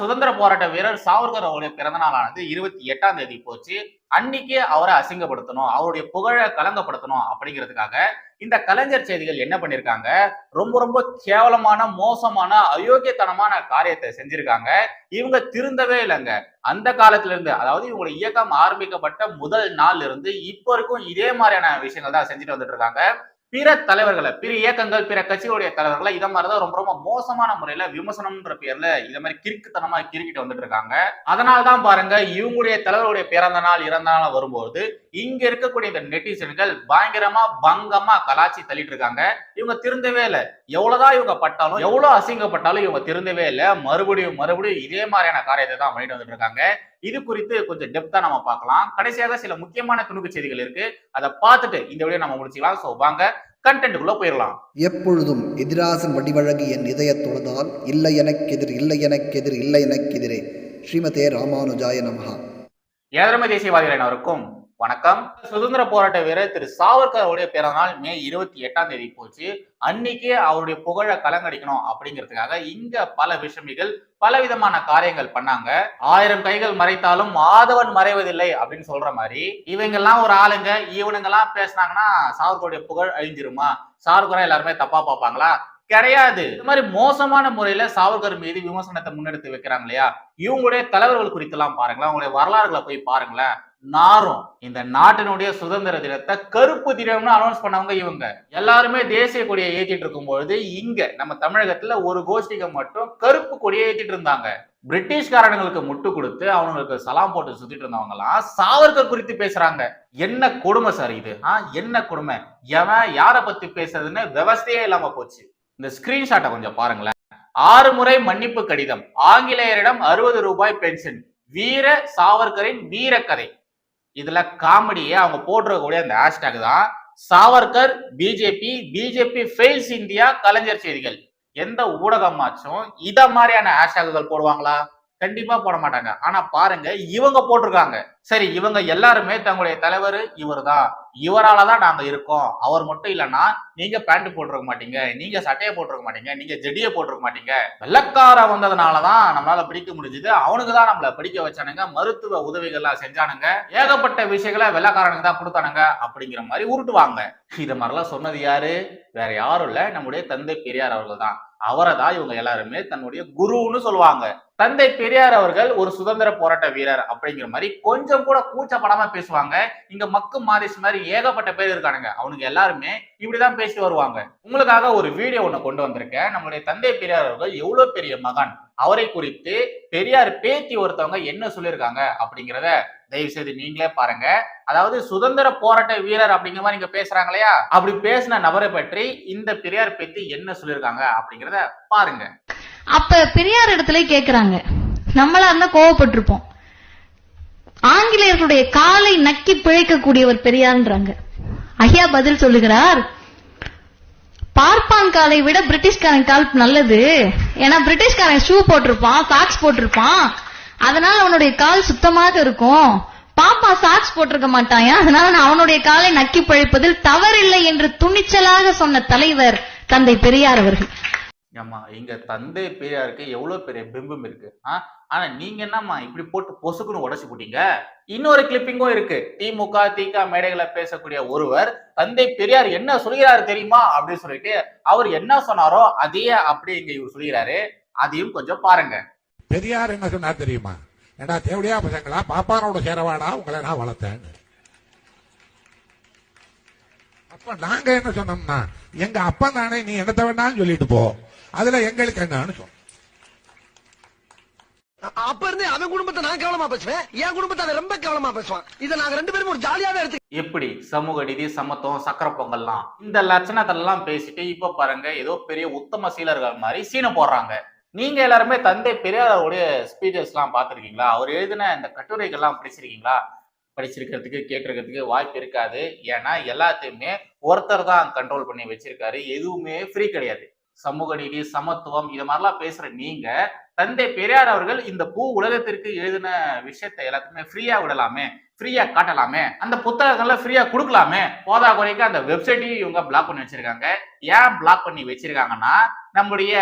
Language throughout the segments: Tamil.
சுதந்திர போராட்ட வீரர் சாவர்கர் அவருடைய பிறந்த நாளானது இருபத்தி எட்டாம் தேதி போச்சு. அன்னைக்கு அவரை அசிங்கப்படுத்தணும் அவருடைய புகழை கலங்கப்படுத்தணும் அப்படிங்கிறதுக்காக இந்த கலைஞர் செய்திகள் என்ன பண்ணிருக்காங்க? ரொம்ப ரொம்ப கேவலமான மோசமான அயோக்கியத்தனமான காரியத்தை செஞ்சிருக்காங்க. இவங்க திருந்தவே இல்லைங்க. அந்த காலத்துல இருந்து அதாவது இவங்களுடைய இயக்கம் ஆரம்பிக்கப்பட்ட முதல் நாள்ல இருந்து இப்போ வரைக்கும் இதே மாதிரியான விஷயங்கள் தான் செஞ்சுட்டு வந்துட்டு இருக்காங்க. பிற தலைவர்களை பிற இயக்கங்கள் பிற கட்சிகளுடைய தலைவர்களை இதை மாதிரிதான் ரொம்ப ரொம்ப மோசமான முறையில விமர்சனம்ன்ற பேர்ல இத மாதிரி கிறுக்குத்தனமா கிறுக்கிட்டு வந்துட்டு இருக்காங்க. அதனால தான் பாருங்க இவங்களுடைய தலைவருடைய பிறந்த நாள் இறந்த நாள் வரும்போது இங்க இருக்கக்கூடிய இந்த நெட்டிசன்கள் பயங்கரமா பங்கமா கலாச்சி தள்ளிட்டு இருக்காங்க. இவங்க திருந்தவே இல்லை. எவ்வளவுதான் இவங்க பட்டாலும் எவ்வளவு அசிங்கப்பட்டாலும் இவங்க திருந்தவே இல்லை. மறுபடியும் மறுபடியும் இதே மாதிரியான காரியத்தை தான் பண்ணிட்டு வந்துட்டு இருக்காங்க. இது குறித்து கொஞ்சம் டெப்தா நம்ம பார்க்கலாம். கடைசியாக சில முக்கியமான துணுக்கு செய்திகள் இருக்கு. அதை பார்த்துட்டு இந்த வீடியோ நம்ம முடிச்சுக்கலாம். ஸோ வாங்க கண்டென்ட்டுக்குள்ள போயிடலாம். எப்பொழுதும் எதிராசன் வடிவழகு என் இதயத் தொழுதால் இல்லை எனக்கெதிர் இல்லை எனக்கெதிர் இல்லை எனக்கெதிரே. ஸ்ரீமதே ராமானுஜாய நமஹா. ஏழமை தேசியவாதிகள் அனைவருக்கும் வணக்கம். சுதந்திர போராட்ட வீரர் திரு சாவர்கர் அவருடைய பிறந்தநாள் மே இருபத்தி எட்டாம் தேதி போச்சு. அன்னைக்கே அவருடைய புகழை கலங்கடிக்கணும் அப்படிங்கிறதுக்காக இங்க பல விஷமிகள் பல விதமான காரியங்கள் பண்ணாங்க. ஆயிரம் கைகள் மறைத்தாலும் மாதவன் மறைவதில்லை அப்படின்னு சொல்ற மாதிரி இவங்கெல்லாம் ஒரு ஆளுங்க இவனுங்கெல்லாம் பேசினாங்கன்னா சாவர்கருடைய புகழ் அழிஞ்சிருமா? சாவர்கரை எல்லாருமே தப்பா பார்ப்பாங்களா? கிடையாது. இந்த மாதிரி மோசமான முறையில சாவர்கர் மீது விமர்சனத்தை முன்னெடுத்து வைக்கிறாங்க இல்லையா? இவங்களுடைய தலைவர்கள் குறித்தெல்லாம் பாருங்களேன். அவங்களுடைய வரலாறுகளை போய் பாருங்களேன். நாரும் இந்த நாட்டினுடைய சுதந்திர தினத்தை கருப்பு தினம்னு அனௌன்ஸ் பண்ணவங்க இவங்க. எல்லாருமே தேசிய கொடியை ஏற்றிட்டு இருக்கும்பொழுது இங்க நம்ம தமிழகத்துல ஒரு கோஷ்டிக மட்டும் கருப்பு கொடியை ஏற்றிட்டு இருந்தாங்க. பிரிட்டிஷ்காரனுங்களுக்கு முட்டு கொடுத்து அவங்களுக்கு சலாம் போட்டு சுத்திட்டு இருந்தவங்க எல்லாம் சாவர்கர் குறித்து பேசுறாங்க. என்ன கொடுமை சார் இது? ஆ என்ன கொடுமை? எவன் யார பத்தி பேசுறதுன்னு விவசாயே இல்லாம போச்சு. இந்த ஸ்கிரீன்ஷாட்டை கொஞ்சம் பாருங்களேன். ஆறு முறை மன்னிப்பு கடிதம். ஆங்கிலேயரிடம் அறுபது ரூபாய் பென்ஷன் வீர சாவர்கரின் வீரக்கதை. இதுல காமெடியே அவங்க போட்டிருக்கக்கூடிய அந்த ஹேஷ்டேக் தான் Savarkar BJP BJP fails India Kalaignar Seithigal. எந்த ஊடகமாச்சும் இத மாதிரியான ஹேஷ்டேக்குகள் போடுவாங்களா? கண்டிப்பா போட மாட்டாங்க. ஆனா பாருங்க இவங்க போட்டிருக்காங்க. சரி இவங்க எல்லாருமே தங்களுடைய தலைவர் இவர் தான் இவரால தான் நாங்க இருக்கோம். அவர் மட்டும் இல்லைன்னா நீங்க பேண்ட் போட்டிருக்க மாட்டீங்க. நீங்க சட்டையை போட்டிருக்க மாட்டீங்க. நீங்க ஜெடியை போட்டிருக்க மாட்டீங்க. வெள்ளக்கார வந்ததுனாலதான் நம்மளால பிடிக்க முடிஞ்சது. அவனுக்கு தான் நம்மள படிக்க வச்சானுங்க. மருத்துவ உதவிகள்லாம் செஞ்சானுங்க. ஏகப்பட்ட விஷயங்களை வெள்ளக்காரனுக்கு தான் கொடுத்தானுங்க அப்படிங்கிற மாதிரி உருட்டுவாங்க. இது மாதிரிலாம் சொன்னது யாரு? வேற யாரும் இல்ல. நம்முடைய தந்தை பெரியார் அவர்கள் தான் அவரை தான் இவங்க எல்லாருமே தன்னுடைய குருன்னு சொல்லுவாங்க. தந்தை பெரியார் அவர்கள் ஒரு சுதந்திர போராட்ட வீரர் அப்படிங்கிற மாதிரி கொஞ்சம் கூட கூச்சப்படாம பேசுவாங்க. இங்க மக்கு மாரிஸ் மாதிரி ஏகப்பட்ட பேர் இருக்கானுங்க. அவனுங்க எல்லாருமே இப்படிதான் பேசிட்டு வருவாங்க. உங்களுக்காக ஒரு வீடியோ ஒண்ணு கொண்டு வந்திருக்கேன். நம்மளுடைய தந்தை பெரியார் அவர்கள் எவ்வளவு பெரிய மகன்? அவரை குறித்து பெரியார் பேத்தி ஒருத்தவங்க என்ன சொல்லியிருக்காங்க அப்படிங்கிறத தயவு செய்து நீங்களே பாருங்க. அதாவது சுதந்திர போராட்ட வீரர் அப்படிங்கிற மாதிரி இங்க பேசுறாங்க இல்லையா? அப்படி பேசின நபரை பற்றி இந்த பெரியார் பத்தி என்ன சொல்லியிருக்காங்க அப்படிங்கிறத பாருங்க. அப்ப பெரியார் இடத்துல கேக்குறாங்க. நம்மளா இருந்தா கோவப்பட்டிருப்போம். ஆங்கிலேயர்களுடைய காலை நக்கி பிழைக்கக்கூடியவர் பெரியார்ன்றாங்க. ஐயா பதில் சொல்லுகிறார். பார்ப்பான் காலை விட பிரிட்டிஷ்காரன் கால் நல்லது. ஏன்னா பிரிட்டிஷ்காரன் ஷூ போட்டிருப்பான் சாக்ஸ் போட்டிருப்பான். அதனால அவனுடைய கால் சுத்தமாக இருக்கும். பாப்பா சாக்ஸ் போட்டிருக்க மாட்டாயா அதனால நான் அவனுடைய காலை நக்கி பழிப்பதில் தவறில்லை என்று துணிச்சலாக சொன்ன தலைவர் தந்தை பெரியார் அவர்கள். ஆமா எங்க தந்தை பெரியாருக்கு எவ்வளவு பெரிய பிம்பம் இருக்கு? ஆனா நீங்க என்னம்மா இப்படி போட்டு பொசுக்குன்னு உடச்சு போட்டீங்க? இன்னொரு கிளிப்பிங்கும் இருக்கு. திமுக திக மேடைகளை பேசக்கூடிய ஒருவர் தந்தை பெரியார் என்ன சொல்கிறாரு தெரியுமா? அப்படின்னு சொல்லிட்டு அவர் என்ன சொன்னாரோ அதையே அப்படியே இங்க இவர் சொல்கிறாரு. அதையும் கொஞ்சம் பாருங்க. பெரியார் என்ன சொன்னார் தெரியுமா? ஏடா தேவடியா பசங்களா பாப்பானோட சேரவாடா உங்களை நான் வளர்த்தேன் அப்ப நாங்க என்ன சொன்னோம்னா எங்க அப்பா தானே நீ என்னத்த வேணாலும் சொல்லிட்டு போ. அதுல எங்களுக்கு என்னன்னு சொன்னோம். அப்ப இருந்து அவன் குடும்பத்தை நான் கவனமா பேசுவேன் என் குடும்பத்தை அவன் ரொம்ப கவனமா பேசுவான். இதை நாங்க ரெண்டு பேரும் ஒரு ஜாலியாவே எடுத்து எப்படி? சமூக நீதி சமத்துவம் சக்கரை பொங்கல்லாம். இந்த லட்சணத்தெல்லாம் பேசிட்டு இப்ப பாருங்க ஏதோ பெரிய உத்தம சீலர்கள் மாதிரி சீனை போடுறாங்க. நீங்க எல்லாருமே தந்தை பெரியாரோடைய ஸ்பீச்சஸ் எல்லாம் பார்த்திருக்கீங்களா? அவர் எழுதின இந்த கட்டுரைகள்லாம் படிச்சிருக்கீங்களா? படிச்சிருக்கிறதுக்கு கேட்டிருக்கிறதுக்கு வாய்ப்பு இருக்காது. ஏன்னா எல்லாத்தையுமே ஒருத்தர் தான் கண்ட்ரோல் பண்ணி வச்சிருக்காரு. எதுவுமே ஃப்ரீ கிடையாது. சமூக நீதி சமத்துவம் இது மாதிரிலாம் பேசுற நீங்க தந்தை பெரியார் அவர்கள் இந்த பூ உலகத்திற்கு எழுதின விஷயத்தை எல்லாத்துக்குமே ஃப்ரீயா விடலாமே ஃப்ரீயா காட்டலாமே அந்த புத்தகங்கள்ல ஃப்ரீயா கொடுக்கலாமே போதா குறைக்க அந்த வெப்சைட்டையும் இவங்க பிளாக் பண்ணி வச்சிருக்காங்க. ஏன் பிளாக் பண்ணி வச்சிருக்காங்கன்னா நம்முடைய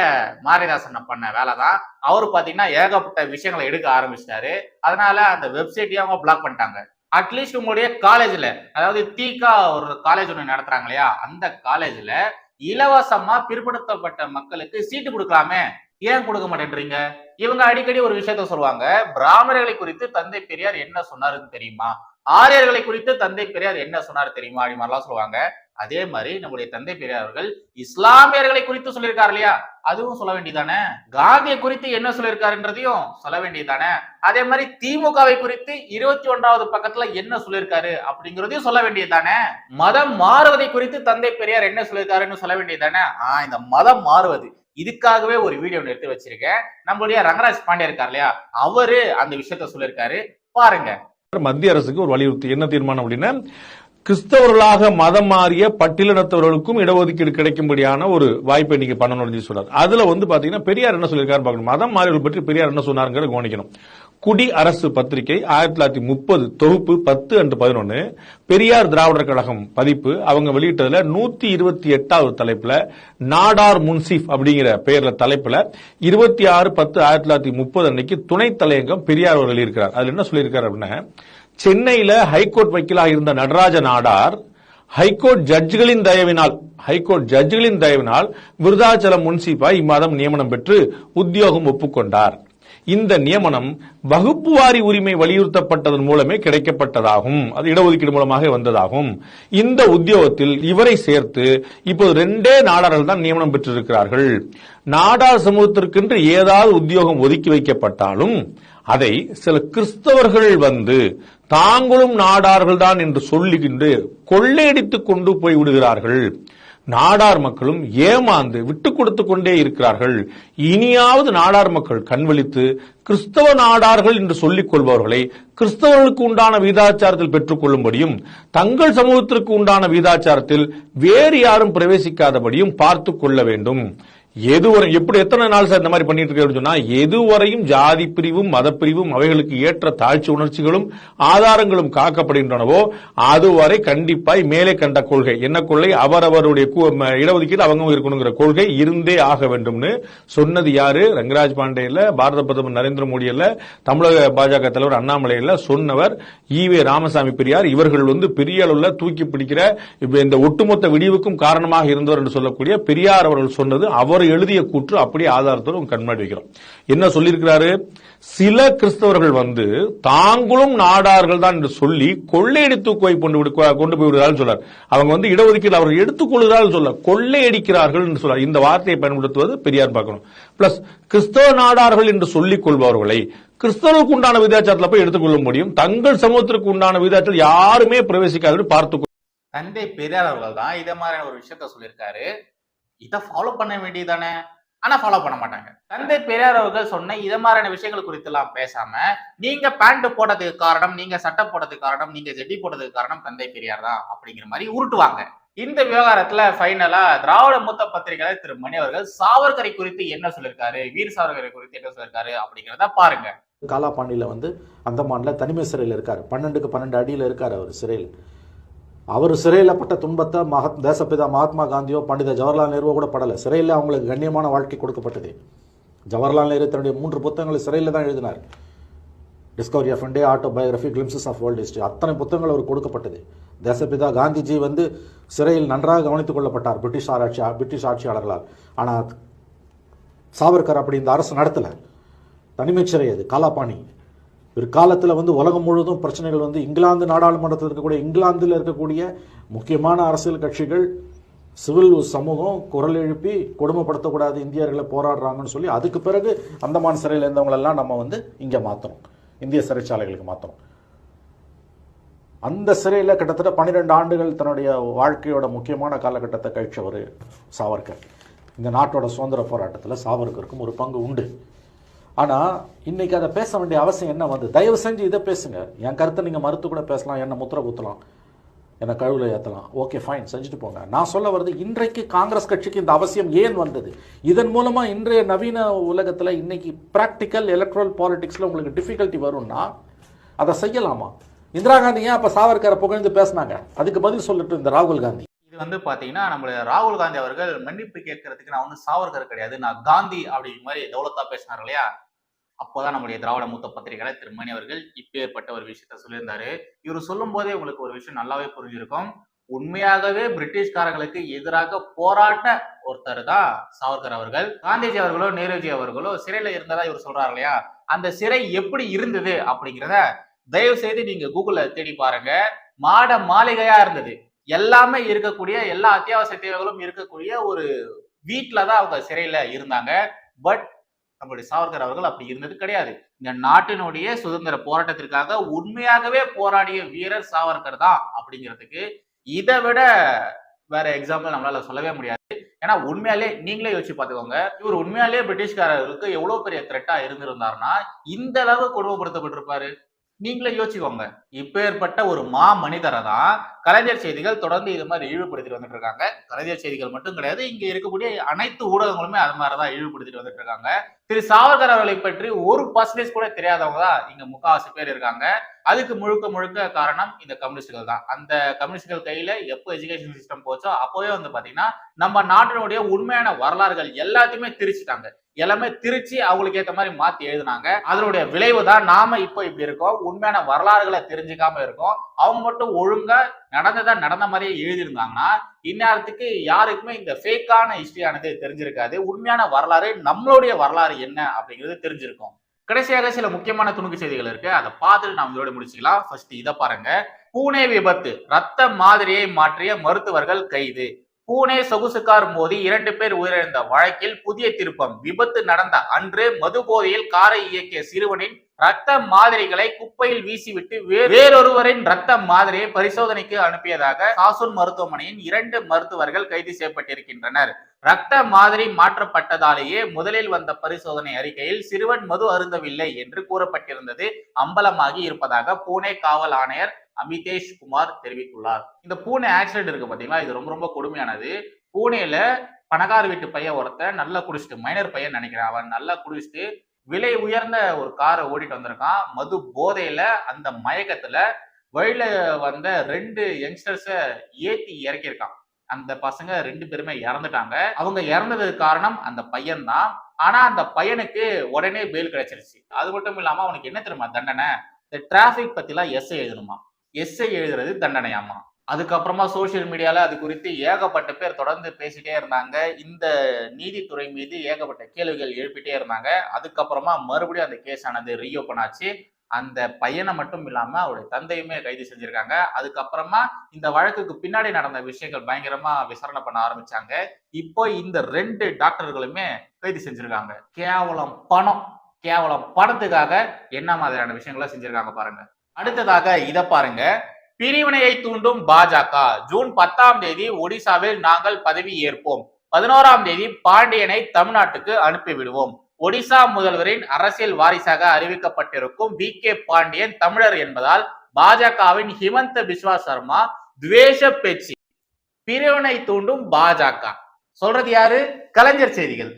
மாரிதாசன் பண்ண வேலை தான். அவர் பாத்தீங்கன்னா ஏகப்பட்ட விஷயங்களை எடுக்க ஆரம்பிச்சிட்டாரு. அதனால அந்த வெப்சைட்டையும் அவங்க பிளாக் பண்ணிட்டாங்க. அட்லீஸ்ட் உங்களுடைய காலேஜ்ல அதாவது தீகா ஒரு காலேஜ் ஒன்று நடத்துறாங்க இல்லையா? அந்த காலேஜ்ல இலவசமா பிற்படுத்தப்பட்ட மக்களுக்கு சீட்டு கொடுக்கலாமே? ஏன் கொடுக்க மாட்டேன்றீங்க? இவங்க அடிக்கடி ஒரு விஷயத்த சொல்லுவாங்க பிராமணர்களை குறித்து தந்தை பெரியார் என்ன சொன்னாருன்னு தெரியுமா? ஆரியர்களை குறித்து தந்தை பெரியார் என்ன சொன்னாரு தெரியுமா? அப்படி மாதிரிலாம் சொல்லுவாங்க. அதே மாதிரி நம்முடைய தந்தை பெரியார் அவர்கள் இஸ்லாமியர்களை குறித்து சொல்லியிருக்காரு இல்லையா? அதுவும் சொல்ல வேண்டியதானே? காந்தியை குறித்து என்ன சொல்லியிருக்காருன்றதையும் சொல்ல வேண்டியதானே? அதே மாதிரி திமுகவை குறித்து இருபத்தி ஒன்றாவது பக்கத்துல என்ன சொல்லியிருக்காரு அப்படிங்கிறதையும் சொல்ல வேண்டியதானே? மதம் மாறுவதை குறித்து தந்தை பெரியார் என்ன சொல்லியிருக்காருன்னு சொல்ல வேண்டியதானே? ஆஹ் இந்த மதம் மாறுவது. இதுக்காகவே ஒரு வீடியோ எடுத்து வச்சிருக்கேன். நம்மளுடைய ரங்கராஜ் பாண்டியா இருக்கார் இல்லையா? அவரு அந்த விஷயத்த சொல்லியிருக்காரு. பாருங்க. மத்திய அரசுக்கு ஒரு வலியுறுத்தி. என்ன தீர்மானம் அப்படின்னா கிறிஸ்தவர்களாக மதம் மாறிய பட்டியலினத்தவர்களுக்கும் இடஒதுக்கீடு கிடைக்கும்படியான ஒரு வாய்ப்பை நீங்க பண்ணணும்னு சொல்றாரு. அதுல வந்து பாத்தீங்கன்னா பெரியார் என்ன சொல்லியிருக்காரு பார்க்கணும். மதம் மாறியவர்கள் பற்றி பெரியார் என்ன சொன்னாருங்கிறத கவனிக்கணும். குடி அரசு பத்திரிகை ஆயிரத்தி தொள்ளாயிரத்தி முப்பது தொகுப்பு பத்து அன்று பதினொன்னு பெரியார் திராவிடர் கழகம் பதிப்பு அவங்க வெளியிட்டதுல நூத்தி இருபத்தி எட்டாவது தலைப்புல நாடார் முன்சிப் அப்படிங்கிற பெயர்ல தலைப்புல இருபத்தி ஆறு பத்து ஆயிரத்தி தொள்ளாயிரத்தி முப்பது அன்னைக்கு துணை தலையங்கம் பெரியார் அவர் எழுதியிருக்கிறார் அதுல என்ன சொல்லியிருக்காரு அப்படின்னா சென்னையில ஹைகோர்ட் வக்கீலாக இருந்த நடராஜ நாடார் ஹைகோர்ட் ஜட்ஜுகளின் தயவினால் ஹைகோர்ட் ஜட்ஜுகளின் தயவினால் விருதாச்சலம் முன்சிப்பாய் இம்மாதம் நியமனம் பெற்று உத்தியோகம் ஒப்புக்கொண்டார். இந்த நியமனம் வகுப்பு வாரி உரிமை வலியுறுத்தப்பட்டதன் மூலமே கிடைக்கப்பட்டதாகும். அது இடஒதுக்கீடு மூலமாக வந்ததாகும். இந்த உத்தியோகத்தில் இவரை சேர்த்து இப்போது ரெண்டே நாடார்கள் தான் நியமனம் பெற்றிருக்கிறார்கள். நாடார் சமூகத்திற்கென்று ஏதாவது உத்தியோகம் ஒதுக்கி வைக்கப்பட்டாலும் அதை சில கிறிஸ்தவர்கள் வந்து தாங்களும் நாடார்கள் தான் என்று சொல்லுகின்று கொள்ளையடித்துக் கொண்டு போய் விடுகிறார்கள். நாடார் மக்களும் ஏமாந்து விட்டுக் கொடுத்து கொண்டே இருக்கிறார்கள். இனியாவது நாடார் மக்கள் கண்வழித்து கிறிஸ்தவ நாடார்கள் என்று சொல்லிக் கொள்பவர்களை கிறிஸ்தவர்களுக்கு உண்டான வீதாச்சாரத்தில் பெற்றுக் கொள்ளும்படியும் தங்கள் சமூகத்திற்கு உண்டான வீதாச்சாரத்தில் வேறு யாரும் பிரவேசிக்காதபடியும் பார்த்துக் கொள்ள வேண்டும். எதுவரை எப்படி எத்தனை நாள் சார் இந்த மாதிரி பண்ணிட்டு இருக்கேன்னு சொன்னா எதுவரையும் ஜாதி பிரிவும் மதப்பிரிவும் அவைகளுக்கு ஏற்ற தாழ்ச்சி உணர்ச்சிகளும் ஆதாரங்களும் காக்கப்படுகின்றனவோ அதுவரை கண்டிப்பாய் மேலே கண்ட கொள்கை. என்ன கொள்கை? அவரவருடைய இடஒதுக்கீடு அவங்க இருக்கணுங்கிற கொள்கை இருந்தே ஆக வேண்டும்னு சொன்னது யாரு? ரங்கராஜ் பாண்டே இல்ல பாரத பிரதமர் நரேந்திர மோடி இல்ல தமிழக பாஜக தலைவர் அண்ணாமலை இல்ல சொன்னவர் ஈவே ராமசாமி பெரியார். இவர்கள் வந்து பெரிய அளவில் தூக்கி பிடிக்கிற இந்த ஒட்டுமொத்த விடிவுக்கும் காரணமாக இருந்தவர் என்று சொல்லக்கூடிய பெரியார் அவர்கள் சொன்னது அவர் எழுதிய கூற்று அப்படியே ஆதாரத்தோடு உங்க கண்மாடி வைக்கிறோம். என்ன சொல்லியிருக்கிறாரு? சில கிறிஸ்தவர்கள் வந்து தாங்களும் நாடார்கள் தான் என்று சொல்லி கொள்ளையடித்து போய் கொண்டு கொண்டு போய் விடுகிறார்கள் சொல்றார். அவங்க வந்து இடஒதுக்கீடு அவர்கள் எடுத்துக்கொள்கிறார்கள் சொல்ல கொள்ளையடிக்கிறார்கள் என்று சொல்றார். இந்த வார்த்தையை பயன்படுத்துவது பெரியார் பார்க்கணும். பிளஸ் கிறிஸ்தவ நாடார்கள் என்று சொல்லிக் கொள்பவர்களை கிறிஸ்தவர்களுக்கு உண்டான விதாச்சாரத்தில் போய் எடுத்துக்கொள்ள முடியும். தங்கள் சமூகத்திற்கு உண்டான விதாச்சாரத்தில் யாருமே பிரவேசிக்காது பார்த்து தந்தை பெரியார் அவர்கள் தான் இதை மாதிரியான ஒரு விஷயத்த சொல்லியிருக்காரு. இதை ஃபாலோ பண்ண வேண்டியதானே ஆனா ஃபாலோ பண்ண மாட்டாங்க. தந்தை பெரியார் அவர்கள் சொன்ன இதை மாதிரியான விஷயங்கள் குறித்து எல்லாம் பேசாம நீங்க பேண்ட் போட்டதுக்கு காரணம் நீங்க சட்டை போட்டதுக்கு காரணம் நீங்க ஜெட்டி போட்டதுக்கு காரணம் தந்தை பெரியார் தான் அப்படிங்கிற மாதிரி உருட்டுவாங்க. இந்த விவகாரத்துல ஃபைனலா திராவிட மூத்த பத்திரிகையாளர் திரு மணி அவர்கள் சாவர்கரை குறித்து என்ன சொல்லியிருக்காரு வீர் சாவர்கரை குறித்து என்ன சொல்லியிருக்காரு அப்படிங்கிறத பாருங்க. காலாபாண்டியில் வந்து அந்தமான்ல தனிமை சிறையில் இருக்கார். பன்னெண்டுக்கு பன்னெண்டு அடியில் இருக்கார் அவர் சிறையில். அவர் சிறையில் பட்ட துன்பத்தை மகத் தேசப்பிதா மகாத்மா காந்தியோ பண்டித ஜவஹர்லால் நேருவோ கூட படலை. சிறையில் அவங்களுக்கு கண்ணியமான வாழ்க்கை கொடுக்கப்பட்டது. ஜவஹர்லால் நேரு தன்னுடைய மூன்று புத்தகங்களை சிறையில் தான் எழுதினார். Discovery of India autobiography Glimpses of World History அத்தனை புத்தகங்கள் அவர் கொடுக்கப்பட்டது. தேசப்பிதா காந்திஜி வந்து சிறையில் நன்றாக கவனித்துக் கொள்ளப்பட்டார் பிரிட்டிஷ் ஆராய்ச்சி பிரிட்டிஷ் ஆட்சியாளர்களால். ஆனால் சாவர்கர் அப்படி இந்த அரசு நடத்தலை. தனிமைச் சிறை அது காலாபாணி. பிற்காலத்தில் வந்து உலகம் முழுவதும் பிரச்சனைகள் வந்து இங்கிலாந்து நாடாளுமன்றத்தில் இருக்கக்கூடிய இங்கிலாந்தில் இருக்கக்கூடிய முக்கியமான அரசியல் கட்சிகள் சிவில் சமூகம் குரல் எழுப்பி கொடுமைப்படுத்தக்கூடாது இந்தியர்களை போராடுறாங்கன்னு சொல்லி அதுக்கு பிறகு அந்தமான் சிறையில் இருந்தவங்களெல்லாம் நம்ம வந்து இங்கே மாற்றுறோம் இந்திய சிறைச்சாலைகளுக்கு மாற்றுறோம் அந்த சிறையில் கிட்டத்தட்ட பன்னிரெண்டு ஆண்டுகள் தன்னுடைய வாழ்க்கையோட முக்கியமான காலகட்டத்தை கழிச்சவர் சாவர்கர். இந்த நாட்டோட சுதந்திர போராட்டத்தில் சாவர்கருக்கும் ஒரு பங்கு உண்டு. ஆனால் இன்னைக்கு அதை பேச வேண்டிய அவசியம் என்ன வந்து தயவு செஞ்சு இதை பேசுங்க. என் கருத்தை நீங்கள் மறுத்து கூட பேசலாம் என்ன முத்திர குத்தலாம் என்னை கழுவில் ஏற்றலாம் ஓகே ஃபைன் செஞ்சுட்டு போங்க. நான் சொல்ல வருது இன்றைக்கு காங்கிரஸ் கட்சிக்கு இந்த அவசியம் ஏன் வந்தது? இதன் மூலமா இன்றைய நவீன உலகத்துல இன்னைக்கு பிராக்டிக்கல் எலக்ட்ரல் பாலிடிக்ஸ்ல உங்களுக்கு டிஃபிகல்ட்டி வரும்னா அதை செய்யலாமா? இந்திரா காந்தி ஏன் அப்ப சாவர்கரை புகழ்ந்து பேசினாங்க? அதுக்கு பதில் சொல்லிட்டு இந்த ராகுல் காந்தி. இது வந்து பாத்தீங்கன்னா நம்மளுடைய ராகுல் காந்தி அவர்கள் மன்னிப்பு கேட்கறதுக்கு நான் வந்து சாவர்கர் கிடையாது நான் காந்தி அப்படிங்கிற மாதிரி தௌலத்தா பேசினார் இல்லையா? அப்போதான் நம்முடைய திராவிட மூத்த பத்திரிகையாளர் திரு மணி அவர்கள் இப்பேற்பட்ட ஒரு விஷயத்த சொல்லியிருந்தாரு. இவர் சொல்லும் போதே உங்களுக்கு ஒரு விஷயம் நல்லாவே புரிஞ்சிருக்கும். உண்மையாகவே பிரிட்டிஷ்காரர்களுக்கு எதிராக போராட்ட ஒருத்தர் தான் சாவர்கர் அவர்கள். காந்திஜி அவர்களோ நேருஜி அவர்களோ சிறையில இருந்ததா இவர் சொல்றாரு இல்லையா? அந்த சிறை எப்படி இருந்தது அப்படிங்கிறத தயவு செய்து நீங்க கூகுள்ல தேடி பாருங்க. மாட மாளிகையா இருந்தது. எல்லாமே இருக்கக்கூடிய எல்லா அத்தியாவசிய தேவைகளும் இருக்கக்கூடிய ஒரு வீட்டில தான் அவங்க சிறையில இருந்தாங்க. பட் நம்மளுடைய சாவர்கர் அவர்கள் அப்படி இருந்தது கிடையாது. இந்த நாட்டினுடைய சுதந்திர போராட்டத்திற்காக உண்மையாகவே போராடிய வீரர் சாவர்கர் தான் அப்படிங்கிறதுக்கு இதை விட வேற எக்ஸாம்பிள் நம்மளால சொல்லவே முடியாது. ஏன்னா உண்மையாலே நீங்களே யோசிச்சு பார்த்துக்கோங்க. இவர் உண்மையாலே பிரிட்டிஷ்காரர்களுக்கு எவ்வளவு பெரிய த்ரெட்டா இருந்திருந்தாருன்னா இந்த அளவு கொடுமைப்படுத்தப்பட்டிருப்பாரு. நீங்களே யோசிச்சுக்கோங்க. இப்பேற்பட்ட ஒரு மா மனிதரை தான் கலைஞர் செய்திகள் தொடர்ந்து இது மாதிரி இழிவுபடுத்திட்டு வந்துட்டு இருக்காங்க. கலைஞர் செய்திகள் மட்டும் கிடையாது. இங்க இருக்கக்கூடிய அனைத்து ஊடகங்களுமே அது மாதிரிதான் இழிவுபடுத்திட்டு வந்துட்டு இருக்காங்க. திரு சாவர்கர் அவர்களை பற்றி ஒரு பர்சன்டேஜ் கூட தெரியாதவங்க தான் இங்க முக்காவாசி பேர் இருக்காங்க. அதுக்கு முழுக்க முழுக்க காரணம் இந்த கம்யூனிஸ்டுகள் தான். அந்த கம்யூனிஸ்டுகள் கையில எப்போ எஜுகேஷன் சிஸ்டம் போச்சோ அப்போவே வந்து பாத்தீங்கன்னா நம்ம நாட்டினுடைய உண்மையான வரலாறுகள் எல்லாத்தையுமே திரிச்சுட்டாங்க. எல்லாமே திருச்சி அவங்களுக்கு ஏத்த மாதிரி மாத்தி எழுதினாங்க. அதனுடைய விளைவு தான் நாம இப்போ இப்படி இருக்கோம். உண்மையான வரலாறுகளை தெரிஞ்சுக்காம இருக்கோம். அவங்க மட்டும் ஒழுங்கா நடந்ததா நடந்த மாதிரியே எழுதியிருந்தாங்கன்னா இந்நேரத்துக்கு யாருக்குமே இந்த ஃபேக்கான ஹிஸ்டரியானது தெரிஞ்சிருக்காது. உண்மையான வரலாறு நம்மளுடைய வரலாறு என்ன அப்படிங்கிறது தெரிஞ்சிருக்கும். கடைசியாக சில முக்கியமான துணுக்கு செய்திகள் இருக்கு. அதை பார்த்துட்டு நாம் இதோட முடிச்சுக்கலாம். ஃபர்ஸ்ட் இதை பாருங்க. பூனே விபத்து ரத்த மாதிரியை மாற்றிய மருத்துவர்கள் கைது. பூனே சொகுசுக்கார் மோதி இரண்டு பேர் உயிரிழந்த வழக்கில் புதிய திருப்பம். விபத்து நடந்த அன்று மது போதையில் காரை இயக்கிய சிறுவனின் ரத்த மாதிரிகளை குப்பையில் வீசிவிட்டு வேறொருவரின் ரத்த மாதிரியை பரிசோதனைக்கு அனுப்பியதாக சாசூன் மருத்துவமனையின் இரண்டு மருத்துவர்கள் கைது செய்யப்பட்டிருக்கின்றனர். ரத்த மாதிரி மாற்றப்பட்டதாலேயே முதலில் வந்த பரிசோதனை அறிக்கையில் சிறுவன் மது அருந்தவில்லை என்று கூறப்பட்டிருந்தது. அம்பலமாகி இருப்பதாக பூனே காவல் ஆணையர் அமிதேஷ் குமார் தெரிவித்துள்ளார். இந்த பூனே ஆக்சிடென்ட் இருக்கு பாத்தீங்களா? இது ரொம்ப ரொம்ப கொடுமையானது. பூனேல பணக்கார வீட்டு பையன் ஒருத்தன் நல்லா குடிச்சிட்டு மைனர் பையன் நினைக்கிறான். அவன் நல்லா குடிச்சிட்டு விலை உயர்ந்த ஒரு காரை ஓடிட்டு வந்திருக்கான். மது போதையில அந்த மயக்கத்துல வழியில வந்த ரெண்டு யங்ஸ்டர்ஸ ஏத்தி இறக்கியிருக்கான். அந்த பசங்க ரெண்டு பேருமே இறந்துட்டாங்க. அவங்க இறந்ததுக்கு காரணம் அந்த பையன் தான் ஆனா அந்த பையனுக்கு உடனே பெயில் கிடைச்சிருச்சு. அது மட்டும் இல்லாம அவனுக்கு என்ன தெரியுமா தண்டனை? இந்த டிராபிக் பத்திலாம் எஸ்ஐ எழுதணுமா? எஸ்ஐ எழுதுறது தண்டனையாமா அதுக்கப்புறமா சோஷியல் மீடியால அது குறித்து ஏகப்பட்ட பேர் தொடர்ந்து பேசிட்டே இருந்தாங்க. இந்த நீதித்துறை மீது ஏகப்பட்ட கேள்விகள் எழுப்பிட்டே இருந்தாங்க. அதுக்கப்புறமா மறுபடியும் அந்த கேஸ் ஆனது ரீஓபன் ஆச்சு. அந்த பையனை மட்டும் இல்லாம அவருடைய தந்தையுமே கைது செஞ்சிருக்காங்க. அதுக்கப்புறமா இந்த வழக்குக்கு பின்னாடி நடந்த விஷயங்கள் பயங்கரமா விசாரணை பண்ண ஆரம்பிச்சாங்க. இப்போ இந்த ரெண்டு டாக்டர்களுமே கைது செஞ்சிருக்காங்க. கேவலம் பணம் கேவலம் பணத்துக்காக என்ன மாதிரியான விஷயங்களை செஞ்சிருக்காங்க பாருங்க. அடுத்ததாக இத பாருங்க. பிரிவினையை தூண்டும் பாஜக. ஜூன் பத்தாம் தேதி ஒடிசாவில் நாங்கள் பதவி ஏற்போம். பதினோராம் தேதி பாண்டியனை தமிழ்நாட்டுக்கு அனுப்பிவிடுவோம். ஒடிசா முதல்வரின் அரசியல் வாரிசாக அறிவிக்கப்பட்டிருக்கும் வி. கே. பாண்டியன் தமிழர் என்பதால் பாஜகவின் ஹிமந்த பிஸ்வா சர்மா துவேஷ பேச்சு. பிரிவினை தூண்டும் பாஜக. சொல்றது யாரு? கலைஞர் செய்திகள்.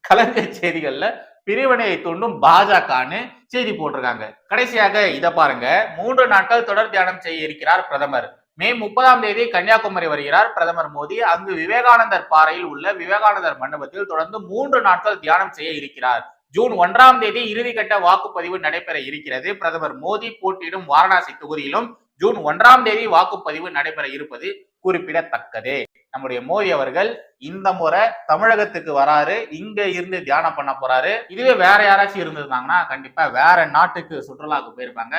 கலைஞர் செய்திகள்ல பிரிவினையை தூண்டும் பாஜகன்னு செய்தி போட்டிருக்காங்க. கடைசியாக இதை பாருங்க. மூன்று நாட்கள் தொடர் தியானம் செய்ய இருக்கிறார் பிரதமர். மே முப்பதாம் தேதி கன்னியாகுமரி வருகிறார் பிரதமர் மோடி. அங்கு விவேகானந்தர் பாறையில் உள்ள விவேகானந்தர் மண்டபத்தில் தொடர்ந்து மூன்று நாட்கள் தியானம் செய்ய இருக்கிறார். ஜூன் ஒன்றாம் தேதி இறுதிக்கட்ட வாக்குப்பதிவு நடைபெற இருக்கிறது. பிரதமர் மோடி போட்டியிடும் வாரணாசி தொகுதியிலும் ஜூன் ஒன்றாம் தேதி வாக்குப்பதிவு நடைபெற இருப்பது குறிப்பிடத்தக்கது. நம்முடைய மோடி அவர்கள் இந்த முறை தமிழகத்துக்கு வராரு இங்க இருந்து தியானம் பண்ண போறாரு. இதுவே வேற யாராச்சும் இருந்திருந்தாங்கன்னா கண்டிப்பா வேற நாட்டுக்கு சுற்றுலாவுக்கு போயிருப்பாங்க.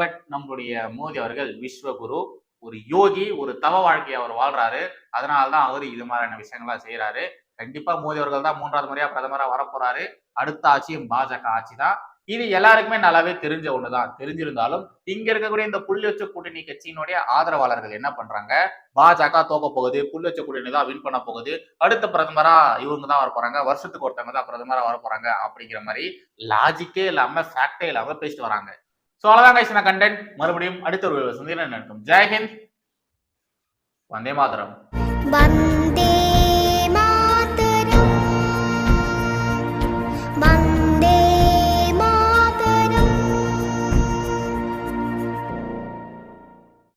பட் நம்முடைய மோடி அவர்கள் விஸ்வகுரு ஒரு யோகி ஒரு தவ வாழ்க்கையை அவர் வாழ்றாரு. அதனாலதான் அவர் இது மாதிரியான விஷயங்கள்லாம் செய்யறாரு கண்டிப்பா மோடி அவர்கள் தான் மூன்றாவது முறையா பிரதமரா வரப்போறாரு அடுத்த ஆட்சியும் பாஜக ஆட்சி தான் இது எல்லாருக்குமே நல்லாவே தெரிஞ்ச ஒண்ணுதான். தெரிஞ்சிருந்தாலும் இங்க இருக்கக்கூடிய இந்த புள்ளி வச்ச கூட்டணி கட்சியினுடைய ஆதரவாளர்கள் என்ன பண்றாங்க? பாஜக தோக்க போகுது புள்ளி வச்ச கூட்டணி தான் வின் பண்ண போகுது. அடுத்த பிரதமரா இவங்க தான் வர போறாங்க வருஷத்துக்கு ஒருத்தவங்க தான் பிரதமரா வர போறாங்க அப்படிங்கிற மாதிரி லாஜிக்கே இல்லாம ஃபேக்டே இல்லாம பேசிட்டு வராங்க. ஸோ அவ்வளோதான் கைஸ் நான் கண்டென்ட் மறுபடியும் அடுத்த ஒரு சந்திரன் நடக்கும் ஜெய்ஹிந்த் வந்தே மாதரம். வந்தே